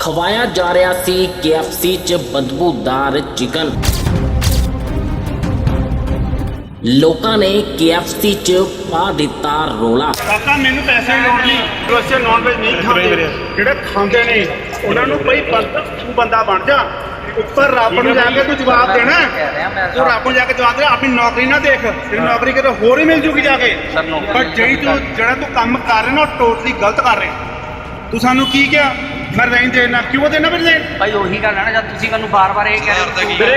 ਖਵਾਇਆ ਜਾ ਰਿਹਾ ਸੀ KFC ਚ ਬਦਬੂਦਾਰ ਚਿਕਨ। ਲੋਕਾਂ ਨੇ KFC ਚ ਪਾ ਦਿੱਤਾ ਰੋਲਾ। ਕਾਕਾ ਮੈਨੂੰ ਪੈਸੇ ਦੀ ਲੋੜ ਨਹੀਂ। ਜੋ ਅਸੀਂ ਨਾਨ ਵੈਜ ਨਹੀਂ ਖਾਂਦੇ ਜਿਹੜੇ ਖਾਂਦੇ ਨੇ ਉਹਨਾਂ ਨੂੰ ਕੋਈ ਬੰਦਾ ਤੂੰ ਬੰਦਾ ਬਣ ਜਾ। ਉੱਪਰ ਰੱਬ ਨੂੰ ਜਾ ਕੇ ਤੂੰ ਜਵਾਬ ਦੇਣਾ। ਹੈ। ਤੂੰ ਰੱਬ ਨੂੰ ਜਾ ਕੇ ਜਵਾਬ ਦੇ ਆਪਣੀ ਨੌਕਰੀ ਨਾ ਦੇਖ। ਤੇਰੀ ਨੌਕਰੀ ਕਿਤੇ ਹੋਰ ਹੀ ਮਿਲ ਜੂਗੀ ਜਾ ਕੇ। ਪਰ ਜਿਹੜੀ ਤੂੰ ਜਿਹੜਾ ਤੂੰ ਕੰਮ ਕਰ ਰਿਹਾ ਨਾ ਉਹ ਟੋਟਲੀ ਗਲਤ ਕਰ ਰਿਹਾ। ਤੂੰ ਸਾਨੂੰ ਕੀ ਕਿਹਾ? ਮੈਂ ਰਜ਼ਾਈਨ ਦੇਣਾ ਕਿਉਂ ਦੇਣਾ ਮੈਂ ਰਜ਼ਾਈਨ ਭਾਈ ਉਹੀ ਗੱਲ ਹੈ ਨਾ ਜਦ ਤੁਸੀਂ ਮੈਨੂੰ ਬਾਰ-ਬਾਰ ਇਹ ਕਹਿ ਰਹੇ ਹੋ ਅਸੀਂ ਕਹਿ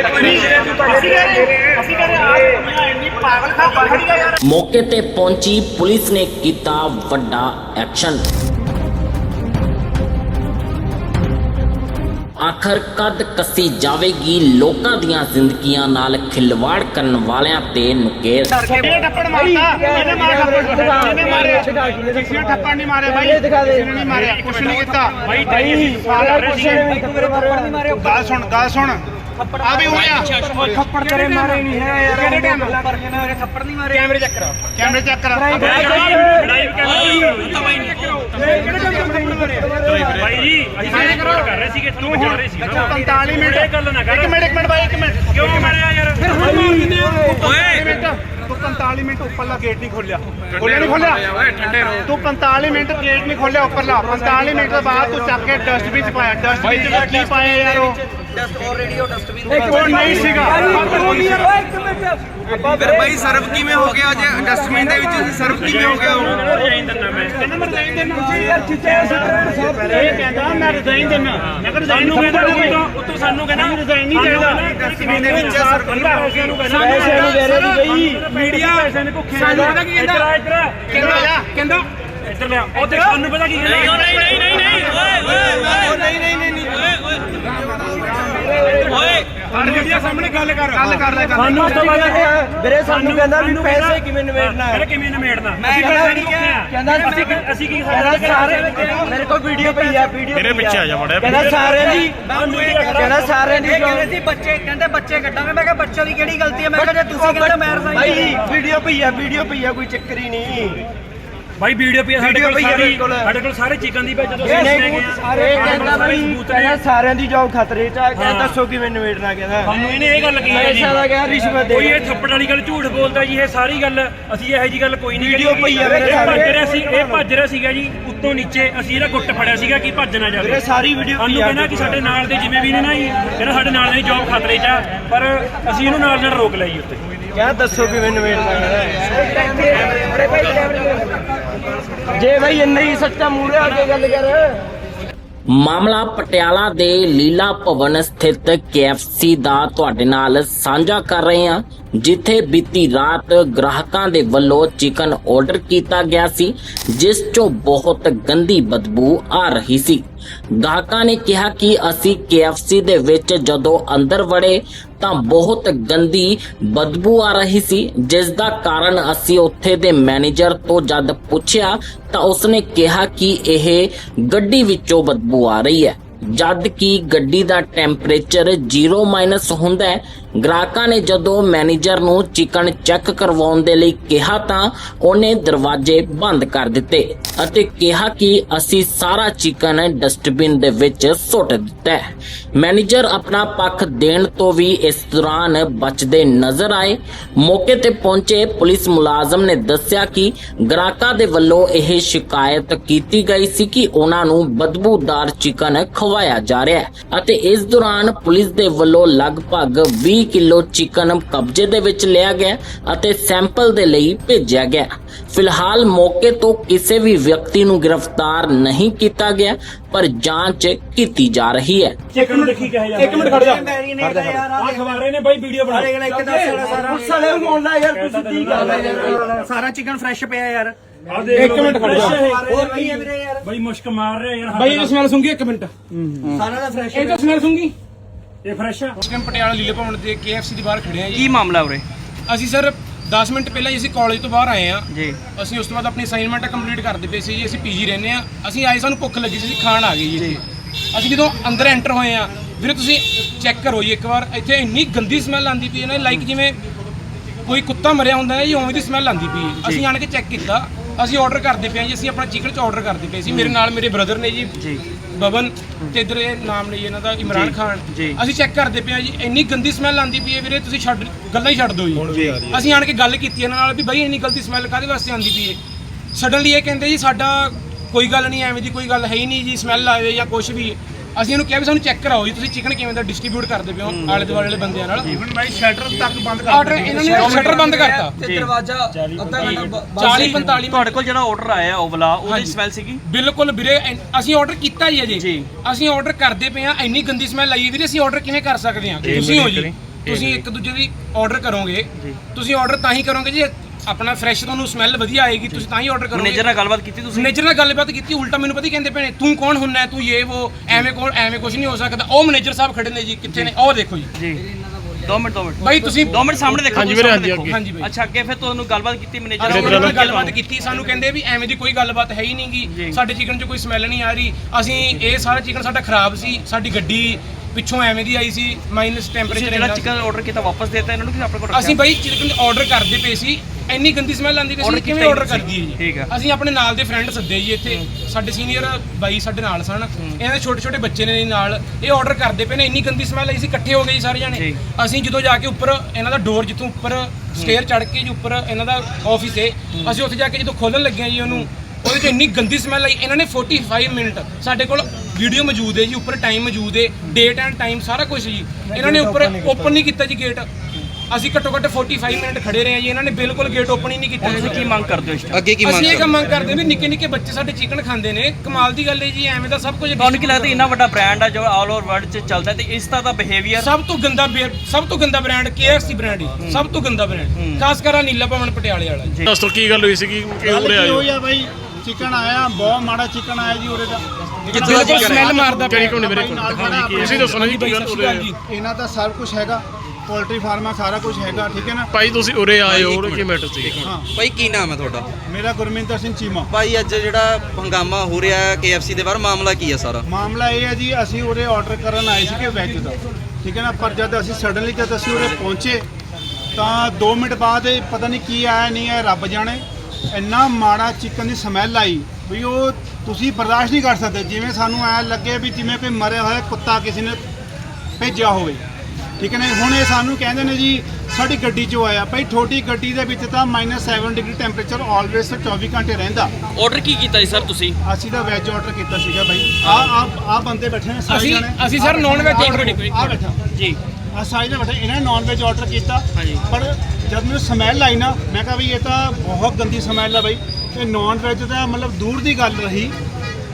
ਰਹੇ ਅਸੀਂ ਕਹਿ ਰਹੇ ਆ। ਦੁਨੀਆ ਇੰਨੀ ਪਾਗਲ ਖਾ ਬਣ ਗਈ ਯਾਰ। ਮੌਕੇ ਤੇ ਪਹੁੰਚੀ ਪੁਲਿਸ ਨੇ ਕੀਤਾ ਵੱਡਾ ਐਕਸ਼ਨ। ਆਖਰ ਕਦ ਕੱਸੀ ਜਾਵੇਗੀ ਲੋਕਾਂ ਦੀਆਂ ਜ਼ਿੰਦਗੀਆਂ ਨਾਲ ਖਿਲਵਾੜ ਕਰਨ ਵਾਲਿਆਂ ਤੇ ਨੁਕੇਲ ਇਹਨੇ ਥੱਪੜ ਮਾਰਤਾ ਇਹਨੇ ਮਾਰਿਆ ਥੱਪੜ ਇਹਨੇ ਮਾਰਿਆ। ਕਿਸੇ ਨੇ ਥੱਪੜ ਨਹੀਂ ਮਾਰਿਆ ਬਾਈ ਕਿਸੇ ਨੇ ਨਹੀਂ ਮਾਰਿਆ ਕੁਛ ਨਹੀਂ ਕੀਤਾ। ਬਾਈ ਬਾਈ ਸਾਰਾ ਕੁਛ ਗੱਲ ਸੁਣ ਗੱਲ ਸੁਣ। ਆ ਵੀ ਹੋਇਆ ਥੱਪੜ ਤੇਰੇ ਮਾਰੇ ਨਹੀਂ ਹੈ ਯਾਰ ਕਿਹੜੇ ਟਾਈਮ? ਕਰਕੇ ਨਾ ਥੱਪੜ ਨਹੀਂ ਮਾਰੇ ਕੈਮਰੇ ਚੈੱਕ ਕਰਾ ਕੈਮਰੇ ਚੈੱਕ ਕਰਾ ਭਾਈ ਜੀ ਅਸੀਂ ਸਾਰੇ ਰਿਪੋਰਟ ਕਰ ਰਹੇ ਸੀਗੇ ਤੁਹਾਨੂੰ ਬਚਾ ਰਹੇ ਸੀ 45 ਮਿੰਟ ਇਹ ਗੱਲ ਨਾ ਕਰ। ਇੱਕ ਮਿੰਟ ਇੱਕ ਮਿੰਟ ਬਾਈ ਇੱਕ ਮਿੰਟ ਕਿਉਂ ਮਾਰਿਆ ਯਾਰ ਫਿਰ ਹੁਣ ਮਾਰ ਦਿੰਦੇ ਓਏ ਮਿੰਟ ਤੂੰ 45 ਮਿੰਟ ਉੱਪਰਲਾ ਗੇਟ ਨਹੀਂ ਖੋਲਿਆ ਖੋਲਿਆ ਨਹੀਂ ਖੋਲਿਆ ਤੂੰ 45 ਮਿੰਟ ਗੇਟ ਨਹੀਂ ਖੋਲਿਆ ਉੱਪਰਲਾ 45 ਮਿੰਟ ਤੋਂ ਬਾਅਦ ਤੂੰ ਚੱਕ ਕੇ ਡਸਟਬਿਨ ਚ ਪਾਇਆ ਡਸਟਬਿਨ ਚ ਕੀ ਪਾਇਆ ਯਾਰ ਉਹ ਜਸਟ ਆਲਰੇਡੀ ਉਹ ਡਸਟਬਿਨ ਉਹ ਨਹੀਂ ਸੀਗਾ। ਫਿਰ ਬਾਈ ਸਰਵ ਕਿਵੇਂ ਹੋ ਗਿਆ ਜੇ ਡਸਟਬਿਨ ਦੇ ਵਿੱਚ ਸਰਵ ਕਿਵੇਂ ਹੋ ਗਿਆ ਉਹ? ਰਜਾਈਨ ਦਿੰਦਾ ਮੈਂ? ਕਹਿੰਦਾ ਮੈਂ ਰਿਜ਼ਾਈਨ ਦੇਣਾ ਇਹ ਕਹਿੰਦਾ ਮੈਂ ਰਿਜ਼ਾਈਨ ਦੇਣਾ ਮੈਂ ਕਿਹਾ ਰਿਜ਼ਾਈਨ ਸਾਨੂੰ ਕਹਿੰਦਾ ਕੋਈ ਉੱਤੋਂ ਸਾਨੂੰ ਕਹਿੰਦਾ ਰਿਜ਼ਾਈਨ ਨਹੀਂ ਚਾਹੀਦਾ ਡਸਟਬਿਨ ਦੇ ਵਿੱਚ ਸਰਵ ਪੈਸਿਆਂ ਨੂੰ ਕਹਿੰਦਾ। ਪੈਸੇ ਨੂੰ ਦੇ ਰਹੇ ਨੀ ਬਈ। ਮੀਡੀਆ ਪੈਸੇ ਨੇ ਭੁੱਖੇ ਸਾਨੂੰ ਪਤਾ ਕੀ ਕਹਿੰਦਾ? ਕਹਿੰਦਾ ਕਹਿੰਦਾ ਇੱਧਰ ਲਿਆ। ਉਹ ਦੇਖ ਸਾਨੂੰ ਪਤਾ ਕੀ ਕਹਿੰਦਾ? ਨਹੀਂ ਨਹੀਂ ਨਹੀਂ ਨਹੀਂ ਮੀਡੀਆ ਸਾਹਮਣੇ ਗੱਲ ਕਰ। ਗੱਲ ਕਰ ਲੈ ਸਾਨੂੰ ਉਸ ਤੋਂ ਬਾਅਦ ਵੀਰੇ ਸਾਨੂੰ ਕਹਿੰਦਾ ਵੀ ਸਾਨੂੰ ਪੈਸੇ ਕਹਿੰਦਾ- ਕਿਵੇਂ ਨਿਬੇੜਨਾ ਹੈ। ਕਹਿੰਦਾ ਕਿਵੇਂ ਨਿਬੇੜਨਾ। ਮੈਂ ਅਸੀਂ ਕਹਿੰਦਾ ਪੈਸੇ ਨਹੀਂ ਭੁੱਖੇ ਆ। ਕਹਿੰਦਾ ਅਸੀਂ ਕੀ- ਅਸੀਂ ਕੀ ਕਹਿੰਦਾ ਸਾਰੇ ਮੇਰੇ ਕੋਲ ਵੀਡੀਓ ਪਈ ਆ ਵੀਡੀਓ ਮੇਰੇ ਪਿੱਛੇ ਆ ਜਾ ਮਾੜਾ ਜਿਹਾ। ਕਹਿੰਦਾ ਸਾਰਿਆਂ ਦੀ ਕਹਿੰਦਾ ਸਾਰਿਆਂ ਦੀ ਇਹ ਕਹਿੰਦੇ ਸੀ ਬੱਚੇ ਕਹਿੰਦੇ ਬੱਚੇ ਕੱਢਾਂਗੇ। ਮੈਂ ਕਿਹਾ ਬੱਚਿਆਂ ਦੀ ਕਿਹੜੀ ਗਲਤੀ ਹੈ? ਮੈਂ ਕਿਹਾ ਜੇ ਤੁਸੀਂ ਕਹਿੰਦੇ ਮੈਂ ਰਸਾਈ ਭਾਈ ਵੀਡੀਓ ਪਈ ਆ ਵੀਡੀਓ ਪਈ ਆ ਕੋਈ ਚੱਕਰ ਹੀ ਨਹੀਂ। ਭਾਈ ਵੀਡੀਓ ਪਈ ਆ ਸਾਡੇ ਕੋਲ ਸਾਰੀ। ਸਾਡੇ ਕੋਲ ਸਾਰੇ ਚਿਕਨ ਦੀ ਪਈ ਜਦੋਂ ਅਸੀਂ ਲੈ ਗਏ ਸਾਰੇ ਕਹਿੰਦਾ ਭਾਈ ਕਹਿੰਦਾ ਸਾਰਿਆਂ ਦੀ ਜੌਬ ਖਤਰੇ 'ਚ ਆ ਕਹਿੰਦਾ। ਦੱਸੋ ਕਿਵੇਂ ਨਿਬੇੜਨਾ ਕਹਿੰਦਾ। ਸਾਨੂੰ ਇਹਨੇ ਇਹ ਗੱਲ ਕਹੀ ਹੈ ਜੀ। ਦਾ ਕਿਹਾ ਰਿਸ਼ਵਤ ਦੇ। ਕੋਈ ਇਹ ਥੱਪੜ ਵਾਲੀ ਗੱਲ ਝੂਠ ਬੋਲਦਾ ਜੀ ਇਹ ਸਾਰੀ ਗੱਲ ਅਸੀਂ ਇਹੋ ਜੀ ਗੱਲ ਕੋਈ ਨਹੀਂ ਵੀਡੀਓ ਪਈ ਆ ਇਹ ਭੱਜ। ਰਿਹਾ ਸੀ ਇਹ ਭੱਜ ਰਿਹਾ ਸੀਗਾ ਜੀ ਉੱਤੋਂ ਨੀਚੇ ਅਸੀਂ ਇਹਦਾ ਗੁੱਟ ਫੜਿਆ ਸੀਗਾ ਕਿ ਭੱਜ ਨਾ ਜਾਵੇ। ਸਾਰੀ ਵੀਡੀਓ ਸਾਨੂੰ ਪਈ ਆ ਕਹਿੰਦਾ ਕਿ ਸਾਡੇ ਨਾਲ ਦੇ ਜਿਵੇਂ ਵੀ ਨੇ ਨਾ ਜੀ ਕਹਿੰਦਾ ਸਾਡੇ ਨਾਲ ਦੀ ਜੌਬ ਖਤਰੇ 'ਚ ਆ ਪਰ ਅਸੀਂ ਇਹਨੂੰ ਨਾਲ ਨਾਲ ਰੋਕ ਜੀ ਉੱਤੇ। ਕਿਆ ਦੱਸੋ ਕਿਵੇਂ ਨਿਬੇੜਨਾ ਕਹਿੰਦਾ। ਜੇ ਭਾਈ ਇੰਨਾ ਹੀ ਸੱਚਾ ਮੂਰੇ ਆ ਕੇ ਗੱਲ ਕਰ। ਮਾਮਲਾ ਪਟਿਆਲਾ ਦੇ ਲੀਲਾ ਭਵਨ ਸਥਿਤ KFC ਦਾ ਤੁਹਾਡੇ ਨਾਲ ਸਾਂਝਾ ਕਰ ਰਹੇ ਹਾਂ। ਜਿੱਥੇ ਬੀਤੀ ਰਾਤ ਗ੍ਰਾਹਕਾਂ ਦੇ ਵੱਲੋਂ ਚਿਕਨ ਆਰਡਰ ਕੀਤਾ ਗਿਆ ਸੀ, ਜਿਸ ਚੋਂ ਬਹੁਤ ਗੰਦੀ ਬਦਬੂ ਆ ਰਹੀ ਸੀ। ਗਾਹਕਾਂ ਨੇ ਕਿਹਾ ਕਿ ਅਸੀਂ KFC ਦੇ ਵਿੱਚ ਜਦੋਂ ਅੰਦਰ ਵੜੇ ਤਾਂ ਬਹੁਤ ਗੰਦੀ ਬਦਬੂ ਆ ਰਹੀ ਸੀ, ਜਿਸ ਦਾ ਕਾਰਨ ਅਸੀਂ ਉੱਥੇ ਦੇ ਮੈਨੇਜਰ ਤੋਂ ਜਦ ਪੁੱਛਿਆ ਤਾਂ ਉਸਨੇ ਕਿਹਾ ਕਿ ਇਹ ਗੱਡੀ ਵਿੱਚੋਂ ਬਦਬੂ ਆ ਰਹੀ ਹੈ, ਜਦ ਕਿ ਗੱਡੀ ਦਾ ਟੈਂਪਰੇਚਰ 0 ਮਾਈਨਸ ਹੁੰਦਾ ਹੈ ਗ੍ਰਾਹਕਾਂ ਨੇ ਜਦੋਂ ਮੈਨੇਜਰ ਨੂੰ ਚਿਕਨ ਚੈੱਕ ਕਰਵਾਉਣ ਦੇ ਲਈ ਕਿਹਾ ਤਾਂ ਉਹਨੇ ਦਰਵਾਜ਼ੇ ਬੰਦ ਕਰ ਦਿੱਤੇ ਅਤੇ ਕਿਹਾ ਕਿ ਅਸੀਂ ਸਾਰਾ ਚਿਕਨ ਡਸਟਬਿਨ ਦੇ ਵਿੱਚ ਸੁੱਟ ਦਿੱਤਾ ਹੈ। ਮੈਨੇਜਰ ਆਪਣਾ ਪੱਖ ਦੇਣ ਤੋਂ ਵੀ ਇਸ ਦੌਰਾਨ ਬਚਦੇ ਨਜ਼ਰ ਆਏ। ਮੌਕੇ ਤੇ ਪਹੁੰਚੇ ਪੁਲਿਸ ਮੁਲਾਜ਼ਮ ਨੇ ਦੱਸਿਆ ਕਿ ਗ੍ਰਾਹਕਾਂ ਦੇ ਵੱਲੋਂ ਇਹ ਸ਼ਿਕਾਇਤ ਕੀਤੀ ਗਈ ਸੀ ਕਿ ਉਹਨਾਂ ਨੂੰ ਬਦਬੂਦਾਰ ਚਿਕਨ ਖਵਾਇਆ ਜਾ ਰਿਹਾ ਹੈ ਅਤੇ ਇਸ ਦੌਰਾਨ ਪੁਲਿਸ ਦੇ ਵੱਲੋਂ ਲਗਭਗ 20 ਕਿਲੋ ਚਿਕਨ ਕਬਜ਼ੇ ਦੇ ਵਿੱਚ ਲਿਆ ਗਿਆ ਅਤੇ ਸੈਂਪਲ ਦੇ ਲਈ ਭੇਜਿਆ ਗਿਆ। ਫਿਲਹਾਲ ਮੌਕੇ ਤੋਂ ਕਿਸੇ ਵੀ ਵਿਅਕਤੀ ਨੂੰ ਗ੍ਰਿਫਤਾਰ ਨਹੀਂ ਕੀਤਾ ਗਿਆ ਪਰ ਜਾਂਚ ਕੀਤੀ ਜਾ ਰਹੀ ਹੈ। ਚਿਕਨ ਦੇਖੀ ਕਹੇ ਜਾ ਇੱਕ ਮਿੰਟ ਖੜ ਜਾ। ਮੈਰੀ ਨਹੀਂ ਹੈਗਾ ਯਾਰ ਆ ਖਵਾਰੇ ਨੇ ਬਾਈ ਵੀਡੀਓ ਬਣਾ। ਅਰੇ ਇੱਕ ਦਸ ਵਾਲਾ ਸਾਰਾ। ਸਾਲੇ ਮੋਲਾ ਯਾਰ ਤੁਸੀਂ ਕੀ ਕਰ ਰਹੇ ਹੋ ਸਾਰਾ ਚਿਕਨ ਫਰੈਸ਼ ਪਿਆ ਯਾਰ। ਆ ਦੇਖ ਇੱਕ ਮਿੰਟ ਖੜ ਜਾ। ਹੋਰ ਕੀ ਹੈ ਵੀਰੇ ਯਾਰ? ਬਾਈ ਮੁਸ਼ਕ ਮਾਰ ਰਿਹਾ ਯਾਰ ਬਾਈ ਇਹ ਸਮੈਲ ਸੁੰਗੀ ਇੱਕ ਮਿੰਟ। ਸਾਰਾ ਦਾ ਫਰੈਸ਼ ਇਹ ਤਾਂ ਸਮੈਲ ਸੁੰਗੀ ਇਹ ਫਰੈਸ਼ ਆ। ਅਸੀਂ ਪਟਿਆਲਾ ਲੀਲੇ ਭਵਨ ਦੇ KFC ਦੀ ਬਾਹਰ ਖੜੇ ਆ ਜੀ। ਕੀ ਮਾਮਲਾ ਉਰੇ? ਅਸੀਂ ਸਰ 10 ਮਿੰਟ ਪਹਿਲਾਂ ਹੀ ਅਸੀਂ ਕਾਲਜ ਤੋਂ ਬਾਹਰ ਆਏ ਆ। ਜੀ। ਅਸੀਂ ਉਸ ਤੋਂ ਬਾਅਦ ਆਪਣੀ ਅਸਾਈਨਮੈਂਟ ਕੰਪਲੀਟ ਕਰਦੇ ਪਏ ਸੀ ਜੀ। ਅਸੀਂ ਪੀਜੀ ਰਹਿੰਦੇ ਆ। ਅਸੀਂ ਆਏ ਸਾਨੂੰ ਭੁੱਖ ਲੱਗੀ ਸੀ ਅਸੀਂ ਖਾਣ ਆ ਗਏ ਜੀ ਇੱਥੇ। ਅਸੀਂ ਜਦੋਂ ਅੰਦਰ ਐਂਟਰ ਹੋਏ ਆ ਵੀਰੇ ਤੁਸੀਂ ਚੈੱਕ ਕਰੋ ਜੀ ਇੱਕ ਵਾਰ। ਇੱਥੇ ਇੰਨੀ ਗੰਦੀ ਸਮੈਲ ਆਉਂਦੀ ਪਈ ਹੈ ਨਾ ਲਾਈਕ ਜਿਵੇਂ ਕੋਈ ਕੁੱਤਾ ਮਰਿਆ ਹੁੰਦਾ ਹੈ ਜੀ ਉਵੇਂ ਦੀ ਸਮੈਲ ਆਉਂਦੀ ਪਈ ਹੈ। ਅਸੀਂ ਆਣ ਕੇ ਚੈੱਕ ਕੀਤਾ। ਅਸੀਂ ਆਰਡਰ ਕਰਦੇ ਪਏ ਹਾਂ ਜੀ। ਅਸੀਂ ਆਪਣਾ ਚਿਕਨ ਚ ਆਰਡਰ ਕਰਦੇ ਪਏ ਸੀ। ਮੇਰੇ ਨਾਲ ਮੇਰੇ ਬ੍ਰਦਰ ਨੇ ਜੀ। ਜੀ। ਬਬਨ ਤੇ ਇਧਰ ਇਹ ਨਾਮ ਲਈ ਇਹਨਾਂ ਦਾ ਇਮਰਾਨ ਖਾਨ। ਅਸੀਂ ਚੈੱਕ ਕਰਦੇ ਪਏ ਆ ਜੀ ਇੰਨੀ ਗੰਦੀ ਸਮੈਲ ਆਂਦੀ ਪਈ ਹੈ ਵੀਰੇ ਤੁਸੀਂ ਛੱਡ ਗੱਲਾਂ ਹੀ ਛੱਡ ਦਿਓ ਜੀ। ਅਸੀਂ ਆਣ ਕੇ ਗੱਲ ਕੀਤੀ ਇਹਨਾਂ ਨਾਲ ਵੀ ਬਾਈ ਇੰਨੀ ਗੰਦੀ ਸਮੈਲ ਕਾਹਦੇ ਵਾਸਤੇ ਆਂਦੀ ਪਈ ਹੈ? ਸਡਨਲੀ ਇਹ ਕਹਿੰਦੇ ਜੀ ਸਾਡਾ ਕੋਈ ਗੱਲ ਨਹੀਂ ਐਵੇਂ ਦੀ ਕੋਈ ਗੱਲ ਹੈ ਹੀ ਨਹੀਂ ਜੀ ਸਮੈਲ ਆਵੇ ਜਾਂ ਕੁਝ ਵੀ ਅਸੀਂ ਇਹਨੂੰ ਕਿਹਾ ਵੀ ਸਾਨੂੰ ਚੈੱਕ ਕਰਾਓ ਜੀ ਤੁਸੀਂ ਚਿਕਨ ਕਿਵੇਂ ਦਾ ਡਿਸਟ੍ਰੀਬਿਊਟ ਕਰਦੇ ਪਏ ਹੋ ਆਲੇ ਦੁਆਲੇ ਵਾਲੇ ਬੰਦਿਆਂ ਨਾਲ। ਇਵਨ ਬਾਈ ਸ਼ਟਰ ਤੱਕ ਬੰਦ ਕਰ ਆਰਡਰ ਇਹਨਾਂ ਨੇ ਸ਼ਟਰ ਬੰਦ ਕਰਤਾ। ਤੇ ਦਰਵਾਜ਼ਾ ਅੱਧਾ ਘੰਟਾ ਬ- 40 45 ਤੁਹਾਡੇ ਕੋਲ ਜਿਹੜਾ ਆਰਡਰ ਆਇਆ ਉਹ ਵਾਲਾ ਉਹਦੀ ਸਮੈਲ ਸੀਗੀ? ਬਿਲਕੁਲ ਵੀਰੇ ਅਸੀਂ ਆਰਡਰ ਕੀਤਾ ਹੀ ਅਜੇ ਅਸੀਂ ਆਰਡਰ ਕਰਦੇ ਪਏ ਆ ਇੰਨੀ ਗੰਦੀ ਸਮੈਲ ਆਈ ਹੈ ਵੀਰੇ ਅਸੀਂ ਆਰਡਰ ਕਿਵੇਂ ਕਰ ਸਕਦੇ ਆ ਤੁਸੀਂ ਹੋ ਜੀ। ਤੁਸੀਂ ਇੱਕ ਦੂਜੇ ਦੀ ਆਰਡਰ ਕਰੋਗੇ। ਤੁਸੀਂ ਆਰਡਰ ਤਾਂ ਹੀ ਕਰੋਗੇ ਜੀ ਆਪਣਾ ਫਰੈਸ਼ ਤੁਹਾਨੂੰ ਸਮੈਲ ਵਧੀਆ ਆਏਗੀ ਤੁਸੀਂ ਤਾਂ ਹੀ ਆਰਡਰ ਕਰੋਗੇ। ਮੈਨੇਜਰ ਨਾਲ ਗੱਲਬਾਤ ਕੀਤੀ ਤੁਸੀਂ? ਮੈਨੇਜਰ ਨਾਲ ਗੱਲਬਾਤ ਕੀਤੀ ਉਲਟਾ ਮੈਨੂੰ ਪਤਾ ਹੀ ਕਹਿੰਦੇ ਪਏ ਨੇ ਤੂੰ ਕੌਣ ਹੁੰਨਾ ਹੈ? ਤੂੰ ਇਹ ਉਹ ਐਵੇਂ ਕੋਲ ਐਵੇਂ ਕੁਝ ਨਹੀਂ ਹੋ ਸਕਦਾ। ਉਹ ਮੈਨੇਜਰ ਸਾਹਿਬ ਖੜੇ ਨੇ ਜੀ ਕਿੱਥੇ ਨੇ? ਉਹ ਦੇਖੋ ਜੀ। ਜੀ। 2 ਮਿੰਟ 2 ਮਿੰਟ। ਬਾਈ ਤੁਸੀਂ 2 ਮਿੰਟ ਸਾਹਮਣੇ ਦੇਖੋ ਹਾਂਜੀ ਵੀਰੇ ਹਾਂਜੀ ਹਾਂਜੀ। ਬਾਈ ਅੱਛਾ ਅੱਗੇ ਫਿਰ ਤੁਹਾਨੂੰ ਗੱਲਬਾਤ ਕੀਤੀ ਮੈਨੇਜਰ ਅਸੀਂ ਉਹਨਾਂ ਨਾਲ ਗੱਲਬਾਤ ਕੀਤੀ ਸਾਨੂੰ ਕਹਿੰਦੇ ਵੀ ਐਵੇਂ ਦੀ ਕੋਈ ਗੱਲਬਾਤ ਹੈ ਹੀ ਨਹੀਂਗੀ ਜੀ। ਸਾਡੇ ਚਿਕਨ 'ਚ ਕੋਈ ਸਮੈਲ ਨਹੀਂ ਆ ਰਹੀ। ਅਸੀਂ ਇਹ ਸਾਰਾ ਚਿਕਨ ਸਾਡਾ ਖਰਾਬ ਸੀ ਸਾਡੀ ਗੱਡੀ ਪਿੱਛੋਂ ਐਵੇਂ ਦੀ ਆਈ ਸੀ ਮਾਈਨਸ ਤੁਸੀਂ ਟੈਂਪਰੇਚਰ ਜਿਹੜਾ ਚਿਕਨ ਆਰਡਰ ਕੀਤਾ ਵਾਪਸ ਦੇਤਾ ਇਹਨਾਂ ਨੂੰ ਕਿ ਆਪਣੇ ਕੋਲ ਰੱਖਿਆ? ਅਸੀਂ ਬਾਈ ਚਿਕਨ ਆਰਡਰ ਕਰਦੇ ਪਏ ਸੀ। ਇੰਨੀ ਗੰਦੀ ਸਮੈਲ ਆਉਂਦੀ ਪਈ ਸੀ Order ਕਿਵੇਂ ਆਰਡਰ ਕਰ ਦਈਏ ਜੀ? ਠੀਕ ਆ। ਅਸੀਂ ਆਪਣੇ ਨਾਲ ਦੇ ਫਰੈਂਡ ਸੱਦੇ ਜੀ ਇੱਥੇ। ਸਾਡੇ ਸੀਨੀਅਰ ਬਾਈ ਸਾਡੇ ਨਾਲ ਸਨ। ਇਹਨਾਂ ਦੇ ਛੋਟੇ ਛੋਟੇ ਬੱਚੇ ਨੇ ਨਾਲ। ਇਹ ਆਰਡਰ ਕਰਦੇ ਪਏ ਨੇ। ਇੰਨੀ ਗੰਦੀ ਸਮੈਲ ਆਈ ਸੀ ਇਕੱਠੇ ਹੋ ਗਏ ਜੀ ਸਾਰੇ ਜਾਣੇ। ਅਸੀਂ ਜਦੋਂ ਜਾ ਕੇ ਉੱਪਰ ਇਹਨਾਂ ਦਾ ਡੋਰ ਜਿੱਥੋਂ ਉੱਪਰ ਸਟੇਅਰ ਚੜ੍ਹ ਕੇ ਜੀ ਉੱਪਰ ਇਹਨਾਂ ਦਾ ਆਫਿਸ ਹੈ ਅਸੀਂ ਉੱਥੇ ਜਾ ਕੇ ਜਦੋਂ ਖੋਲਣ ਲੱਗੇ ਜੀ ਉਹਨੂੰ ਉਹਦੇ 'ਚ ਇੰਨੀ ਗੰਦੀ ਸਮੈਲ ਆਈ। ਇਹਨਾਂ ਨੇ 45 ਮਿੰਟ ਸਾਡੇ ਕੋਲ ਵੀਡੀਓ ਮੌਜੂਦ ਹੈ ਜੀ ਉੱਪਰ ਟਾਈਮ ਮੌਜੂਦ ਹੈ ਡੇਟ ਐਂਡ ਟਾਈਮ ਸਾਰਾ ਕੁਝ ਜੀ। ਇਹਨਾਂ ਨੇ ਉੱਪਰ ਓਪਨ ਨਹੀਂ ਕੀਤਾ ਜੀ। ਗੇਟ ਅਸੀਂ ਘੱਟੋ ਘੱਟ 45 ਮਿੰਟ ਖੜੇ ਰਹੇ ਹਾਂ ਜੀ ਇਹਨਾਂ ਨੇ ਬਿਲਕੁਲ ਗੇਟ ਓਪਨ ਹੀ ਨਹੀਂ ਕੀਤਾ। ਤੁਸੀਂ ਕੀ ਮੰਗ ਕਰਦੇ ਹੋ ਇਸ? ਅੱਗੇ ਕੀ ਮੰਗ ਅਸੀਂ ਇਹ ਮੰਗ ਕਰਦੇ ਹਾਂ ਵੀ ਨਿੱਕੇ ਨਿੱਕੇ ਬੱਚੇ ਸਾਡੇ ਚਿਕਨ ਖਾਂਦੇ ਨੇ। ਕਮਾਲ ਦੀ ਗੱਲ ਹੈ ਜੀ ਐਵੇਂ ਦਾ ਸਭ ਕੁਝ ਤੁਹਾਨੂੰ ਕੀ ਲੱਗਦਾ ਇੰਨਾ ਵੱਡਾ ਬ੍ਰਾਂਡ ਆ ਜੋ ਆਲ ਓਵਰ ਵਰਲਡ 'ਚ ਚੱਲਦਾ ਤੇ ਇਸ ਤਰ੍ਹਾਂ ਦਾ ਬਿਹੇਵੀਅਰ ਸਭ ਤੋਂ ਗੰਦਾ ਬੇ- ਸਭ ਤੋਂ ਗੰਦਾ ਬ੍ਰਾਂਡ KFC ਬ੍ਰਾਂਡ ਹੀ। ਸਭ ਤੋਂ ਗੰਦਾ ਬ੍ਰਾਂਡ ਖਾਸ ਕਰ ਨੀਲਾ ਭਵਨ ਪਟਿਆਲੇ ਵਾਲਾ ਜੀ। ਦੱਸੋ ਕੀ ਗੱਲ ਹੋਈ ਸੀਗੀ ਕਿ ਗੱਲ ਉਰੇ ਕੀ ਆਏ ਹੋ? ਹੋਈ ਆ ਬਾਈ? ਚਿਕਨ ਆਇਆ ਬਹੁਤ ਮਾੜਾ ਚਿਕਨ ਆਇਆ ਜੀ ਉਰੇ ਦਾ। ਬਿਲਕੁਲ ਸਮੈਲ ਮਾਰਦਾ ਕਿਹੜੀ ਕੋਲ ਮੇਰੇ ਕੋਲ? ਤੁਸੀਂ ਦੱਸੋ ਨਾ ਜੀ ਕੀ ਗੱਲ ਉਰੇ ਆਏ ਹੋ? ਇਹਨਾਂ ਦਾ ਸਭ ਕੁਝ ਹੈਗਾ। ਪੋਲਟਰੀ ਫਾਰਮ ਆ ਸਾਰਾ ਕੁਝ ਹੈਗਾ ਠੀਕ ਹੈ ਨਾ? ਭਾਈ ਤੁਸੀਂ ਉਰੇ ਆਏ ਹੋ ਉਰੇ ਕੀ ਮੈਟਰ ਸੀ? ਹਾਂ। ਭਾਈ ਕੀ ਨਾਮ ਹੈ ਤੁਹਾਡਾ? ਮੇਰਾ ਗੁਰਮਿੰਦਰ ਸਿੰਘ ਚੀਮਾ। ਭਾਈ ਅੱਜ ਜਿਹੜਾ ਹੰਗਾਮਾ ਹੋ ਰਿਹਾ ਹੈ KFC ਦੇ ਬਾਹਰ ਮਾਮਲਾ ਕੀ ਹੈ ਸਾਰਾ? ਮਾਮਲਾ ਇਹ ਹੈ ਜੀ ਅਸੀਂ ਉਰੇ ਆਰਡਰ ਕਰਨ ਆਏ ਸੀਗੇ ਵੈਜ ਦਾ। ਠੀਕ ਹੈ ਨਾ ਪਰ ਜਦ ਅਸੀਂ ਸਡਨਲੀ ਜਦ ਅਸੀਂ ਉਰੇ ਪਹੁੰਚੇ ਤਾਂ 2 ਮਿੰਟ ਬਾਅਦ ਇਹ ਪਤਾ ਨਹੀਂ ਕੀ ਆਇਆ ਨਹੀਂ ਆਇਆ ਰੱਬ ਜਾਣੇ। ਇੰਨਾ ਮਾੜਾ ਚਿਕਨ ਦੀ ਸਮੈਲ ਆਈ ਵੀ ਉਹ ਤੁਸੀਂ ਬਰਦਾਸ਼ਤ ਨਹੀਂ ਕਰ ਸਕਦੇ। ਜਿਵੇਂ ਸਾਨੂੰ ਐ ਲੱਗੇ ਵੀ ਜਿਵੇਂ ਕੋਈ ਮਰਿਆ ਹੋਇਆ ਕੁੱਤਾ ਕਿਸੇ ਨੇ ਭੇਜਿਆ ਹੋਵੇ। ਠੀਕ ਹੈ ਨਾ? ਹੁਣ ਇਹ ਸਾਨੂੰ ਕਹਿੰਦੇ ਨੇ ਜੀ ਸਾਡੀ ਗੱਡੀ 'ਚੋਂ ਆਇਆ। ਭਾਈ ਤੁਹਾਡੀ ਗੱਡੀ ਦੇ ਵਿੱਚ ਤਾਂ -7 ਡਿਗਰੀ ਟੈਂਪਰੇਚਰ ਆਲਵੇਸ 24 ਘੰਟੇ ਰਹਿੰਦਾ। ਆਰਡਰ ਕੀ ਕੀਤਾ ਜੀ ਸਰ ਤੁਸੀਂ? ਅਸੀਂ ਤਾਂ ਵੈਜ ਆਰਡਰ ਕੀਤਾ ਸੀਗਾ ਭਾਈ। ਆ ਆ ਆ ਬੰਦੇ ਬੈਠੇ ਨੇ ਸਾਰੇ ਅਸੀਂ ਜਣੇ। ਅਸੀਂ ਸਰ ਨਾਨ ਵੈਜ ਆਰਡਰ ਆ ਬੈਠਾ। ਜੀ। ਆ ਸਾਰੇ ਜਣੇ ਬੈਠੇ। ਇਹਨਾਂ ਨੇ ਨਾਨ ਵੈਜ ਆਰਡਰ ਕੀਤਾ। ਹਾਂਜੀ। ਪਰ ਜਦ ਮੈਨੂੰ ਸਮੈਲ ਆਈ ਨਾ ਮੈਂ ਕਿਹਾ ਵੀ ਇਹ ਤਾਂ ਬਹੁਤ ਗੰਦੀ ਸਮੈਲ ਆ ਬਾਈ ਤੇ ਨਾਨ ਵੈਜ ਦਾ ਮਤਲਬ ਦੂਰ ਦੀ ਗੱਲ ਰਹੀ।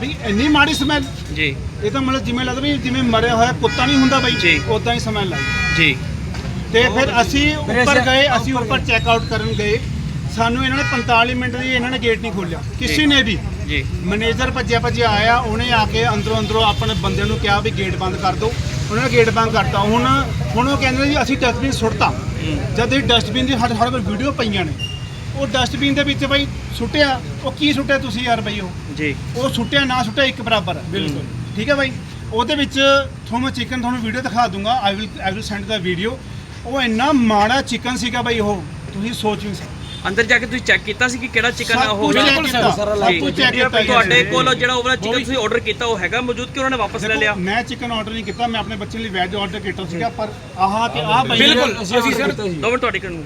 ਵੀ ਇੰਨੀ ਮਾੜੀ ਸਮੈਲ ਜੀ। ਇਹ ਤਾਂ ਮਤਲਬ ਜਿਵੇਂ ਲੱਗਦਾ ਵੀ ਜਿਵੇਂ ਮਰਿਆ ਹੋਇਆ ਕੁੱਤਾ ਨਹੀਂ ਹੁੰਦਾ ਜੀ। ਬਾਈ ਉਦਾਂ ਹੀ ਸਮੈਲ ਆਈ ਜੀ। ਤੇ ਫਿਰ ਅਸੀਂ ਉੱਪਰ ਗਏ ਅਸੀਂ ਉੱਪਰ ਚੈੱਕ ਆਊਟ ਕਰਨ ਗਏ। ਸਾਨੂੰ ਇਹਨਾਂ ਨੇ 45 ਮਿੰਟ ਦੀ ਇਹਨਾਂ ਨੇ ਗੇਟ ਨਹੀਂ ਖੋਲਿਆ ਕਿਸੇ ਨੇ ਵੀ। ਜੀ। ਮੈਨੇਜਰ ਭੱਜਿਆ ਭੱਜਿਆ ਆਇਆ ਉਹਨੇ ਆ ਕੇ ਅੰਦਰੋਂ ਅੰਦਰੋਂ ਆਪਣੇ ਬੰਦੇ ਨੂੰ ਕਿਹਾ ਵੀ ਗੇਟ ਬੰਦ ਕਰ ਦਿਓ। ਉਹਨਾਂ ਨੇ ਗੇਟ ਬੰਦ ਕਰਤਾ। ਹੁਣ ਹੁਣ ਉਹ ਕਹਿੰਦੇ ਜੀ ਅਸੀਂ ਡਸਟਬਿਨ ਸੁੱਟਤਾ। ਜਦ ਇਹ ਡਸਟਬਿਨ ਦੀ ਸਾਡੇ ਸਾਡੇ ਕੋਲ ਵੀਡੀਓ ਪਈਆਂ ਨੇ। ਉਹ ਡਸਟਬਿਨ ਦੇ ਵਿੱਚ ਬਈ ਸੁੱਟਿਆ ਉਹ ਕੀ ਸੁੱਟਿਆ ਤੁਸੀਂ ਯਾਰ ਬਈ ਉਹ? ਜੀ। ਉਹ ਸੁੱਟਿਆ ਨਾ ਸੁੱਟਿਆ ਇੱਕ ਬਰਾਬਰ। ਹੈ ਬਿਲਕੁਲ। ਠੀਕ ਹੈ ਬਾਈ? ਉਹਦੇ ਵਿੱਚ ਤੁਹਾਨੂੰ ਚਿਕਨ ਤੁਹਾਨੂੰ ਵੀਡੀਓ ਦਿਖਾ ਦੂੰਗਾ। I will I will send the video ਉਹ ਇੰਨਾ ਮਾੜਾ ਚਿਕਨ ਸੀਗਾ ਬਾਈ ਉਹ। ਤੁਸੀਂ ਸੋਚ ਵੀ ਨਹੀਂ ਸਕਦੇ ਅੰਦਰ ਜਾ ਕੇ ਤੁਸੀਂ ਚੈੱਕ ਕੀਤਾ ਸੀ ਕਿ ਕਿਹੜਾ ਚਿਕਨ ਸਭ ਉਹ? ਕੁਝ ਜਿਹੜਾ- check ਕੀਤਾ। ਤੁਹਾਡੇ ਕੋਲ ਜਿਹੜਾ ਉਹ ਵਾਲਾ ਚਿਕਨ ਤੁਸੀਂ ਆਰਡਰ ਕੀਤਾ ਉਹ ਹੈਗਾ ਮੌਜੂਦ ਕਿ ਉਹਨਾਂ ਨੇ ਵਾਪਸ ਲੈ ਲਿਆ? ਮੈਂ ਚਿਕਨ ਆਰਡਰ ਨਹੀਂ ਕੀਤਾ ਮੈਂ ਆਪਣੇ ਬੱਚੇ ਲਈ ਵੈਜ ਆਰਡਰ ਕੀਤਾ ਸੀਗਾ ਪਰ ਆਹ ਤੇ ਆਹ ਬਾਈ ਬਿਲਕੁਲ ਅਸੀਂ ਸਰ ਤੁਹਾਡੀ ਕਰਨ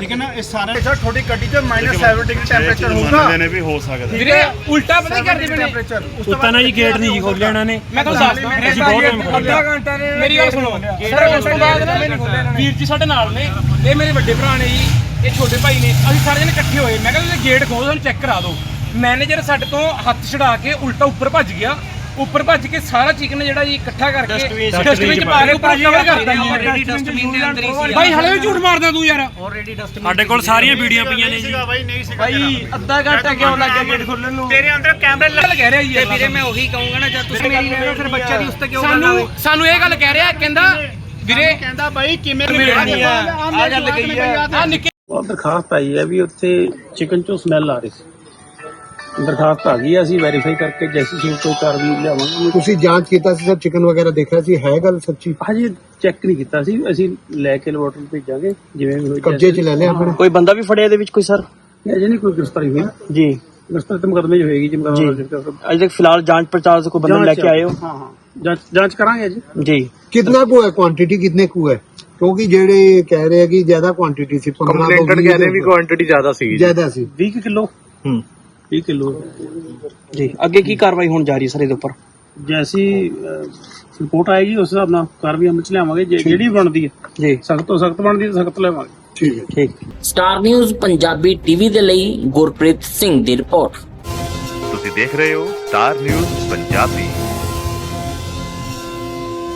ਠੀਕ ਹੈ ਨਾ? ਇਹ ਸਾਰਾ ਸਰ ਤੁਹਾਡੀ ਗੱਡੀ 'ਚ -7 ਡਿਗਰੀ ਟੈਂਪਰੇਚਰ ਹੋਊਗਾ। ਨੇ ਵੀ ਹੋ ਸਕਦਾ। ਵੀਰੇ ਉਲਟਾ ਪਤਾ ਕੀ ਕਰਦੇ ਪਏ ਨੇ? ਟੈਂਪਰੇਚਰ ਉਸ ਉੱਤਾ ਨਾ ਜੀ ਗੇਟ ਨਹੀਂ ਖੋਲਿਆ ਇਹਨਾਂ ਨੇ। ਮੈਂ ਤੁਹਾਨੂੰ ਦੱਸਦਾ ਅਸੀਂ ਬਹੁਤ ਟਾਈਮ ਖੋਲਿਆ। ਅੱਧਾ ਘੰਟਾ ਨੇ ਮੇਰੀ ਗੱਲ ਸੁਣੋ ਸਰ ਉਸ ਤੋਂ ਬਾਅਦ ਨਾ ਵੀਰ ਜੀ ਸਾਡੇ ਨਾਲ ਨੇ ਇਹ ਮੇਰੇ ਵੱਡੇ ਭਰਾ ਨੇ ਜੀ ਇਹ ਛੋਟੇ ਭਾਈ ਨੇ ਅਸੀਂ ਸਾਰੇ ਜਣੇ ਇਕੱਠੇ ਹੋਏ। ਮੈਂ ਕਿਹਾ ਤੁਸੀਂ ਗੇਟ ਖੋਲੋ ਸਾਨੂੰ ਚੈੱਕ ਕਰਾ ਦਿਓ। ਮੈਨੇਜਰ ਸਾਡੇ ਤੋਂ ਹੱਥ ਛਡਾ ਕੇ ਉਲਟਾ ਉੱਪਰ ਭੱਜ ਗਿਆ। ਉੱਪਰ ਭੱਜ ਕੇ ਸਾਰਾ ਚਿਕਨ ਜਿਹੜਾ ਜੀ ਇਕੱਠਾ ਕਰਕੇ ਡਸਟਬਿਨ ਚ ਪਾ ਕੇ ਉੱਪਰ ਕਵਰ ਕਰਦਾ ਜੀ ਡਸਟਬਿਨ ਦੇ ਅੰਦਰ ਹੀ ਸੀ ਭਾਈ ਹਲੇ ਵੀ ਝੂਠ ਮਾਰਦਾ ਤੂੰ ਯਾਰ। ਆਲਰੇਡੀ ਡਸਟਬਿਨ ਸਾਡੇ ਕੋਲ ਸਾਰੀਆਂ ਵੀਡੀਓ ਪਈਆਂ ਨੇ ਜੀ। ਸੀਗਾ ਬਾਈ ਨਹੀਂ ਸੀਗਾ ਭਾਈ ਅੱਧਾ ਘੰਟਾ ਕਿਉਂ ਲੱਗ ਗਿਆ ਗੇਟ ਖੋਲਣ ਨੂੰ? ਤੇਰੇ ਅੰਦਰ ਕੈਮਰੇ ਲੱਗ ਕਹਿ ਰਿਹਾ ਜੀ ਇਹ ਵੀਰੇ ਮੈਂ ਉਹੀ ਕਹੂੰਗਾ ਨਾ ਜਦ ਤੁਸੀਂ ਮੇਰੀ ਰਹਿਣਾ ਫਿਰ ਬੱਚਾ ਦੀ ਉਸ ਤੇ ਕਿਉਂ ਗੱਲ ਸਾਨੂੰ ਸਾਨੂੰ ਇਹ ਗੱਲ ਕਹਿ ਰਿਹਾ ਕਹਿੰਦਾ ਵੀਰੇ ਕਹਿੰਦਾ ਬਾਈ ਕਿਵੇਂ ਮਿਲਣੀ ਆ ਆ ਗੱਲ ਕਹੀ ਆ। ਆ ਨਿੱਕੇ ਉਹ ਦਰਖਾਸਤ ਆਈ ਹੈ ਵੀ ਉੱਥੇ ਚਿਕਨ ਚੋਂ ਸਮੈਲ ਆ ਰਹੀ ਸੀ। ਦਰਖਾਸਤ ਆ ਗਈ ਹੈ ਅਸੀਂ ਵੈਰੀਫਾਈ ਕਰਕੇ ਜੈਸੀ ਸੀ ਕੋਈ ਕਾਰਵਾਈ ਲਿਆਵਾਂਗੇ ਤੁਸੀਂ ਜਾਂਚ ਕੀਤਾ ਸੀ ਸਰ ਚਿਕਨ ਵਗੈਰਾ ਦੇਖਿਆ ਸੀ ਹੈ ਗੱਲ ਸੱਚੀ ਹਜੇ ਚੈੱਕ ਨਹੀਂ ਕੀਤਾ ਸੀ ਅਸੀਂ ਲੈ ਕੇ ਲੈਬੋਰਟਰੀ ਭੇਜਾਂਗੇ ਜਿਵੇਂ ਵੀ ਹੋਈ ਕਬਜ਼ੇ 'ਚ ਲੈ ਲਿਆ ਆਪਣੇ ਕੋਈ ਬੰਦਾ ਵੀ ਫੜਿਆ ਇਹਦੇ ਵਿੱਚ ਕੋਈ ਸਰ ਅਜੇ ਨਹੀਂ ਕੋਈ ਗ੍ਰਿਫਤਾਰੀ ਹੋਈ ਜੀ ਵਿਸਤ੍ਰਿਤ ਮੁਕਦਮੇ 'ਚ ਹੋਏਗੀ ਜੀ ਮੁਕਦਮਾ ਅਜੇ ਤੱਕ ਫਿਲਹਾਲ ਜਾਂਚ ਪੜਤਾਲ से कोई बंदा लेके आए हो ਹਾਂ ਹਾਂ ਜਾਂਚ ਜਾਂਚ ਕਰਾਂਗੇ ਜੀ जी कितना को है क्वांटिटी कितने को है क्योंकि जेड़े कह रहे हैं कि ज्यादा क्वांटिटी सी 15 तो 20 ਕਹਿ ਰਹੇ ਵੀ ਕੁਆਂਟੀਟੀ ਜ਼ਿਆਦਾ ਸੀ ज्यादा सी 20 ਕਿਲੋ ਹੂੰ 30 ਕਿਲੋ। ਜੀ ਅੱਗੇ ਕੀ ਕਾਰਵਾਈ ਹੋਣ ਜਾ ਰਹੀ ਹੈ ਸਰ ਇਹਦੇ ਉੱਪਰ? ਜੈਸੀ ਰਿਪੋਰਟ ਆਏਗੀ ਉਸ ਹਿਸਾਬ ਨਾਲ ਕਾਰਵਾਈ ਅਮਲ ਚ ਲਿਆਵਾਂਗੇ ਜੇ ਜਿਹੜੀ ਬਣਦੀ ਹੈ ਜੀ। ਸਖਤ ਤੋਂ ਸਖਤ ਬਣਦੀ ਹੈ ਸਖਤ ਲਿਆਵਾਂਗੇ। ਠੀਕ ਹੈ। ਠੀਕ। ਸਟਾਰ ਨਿਊਜ਼ ਪੰਜਾਬੀ ਟੀਵੀ ਦੇ ਲਈ ਗੁਰਪ੍ਰੀਤ ਸਿੰਘ ਦੀ ਰਿਪੋਰਟ। ਤੁਸੀਂ ਦੇਖ ਰਹੇ ਹੋ ਸਟਾਰ ਨਿਊਜ਼ ਪੰਜਾਬੀ।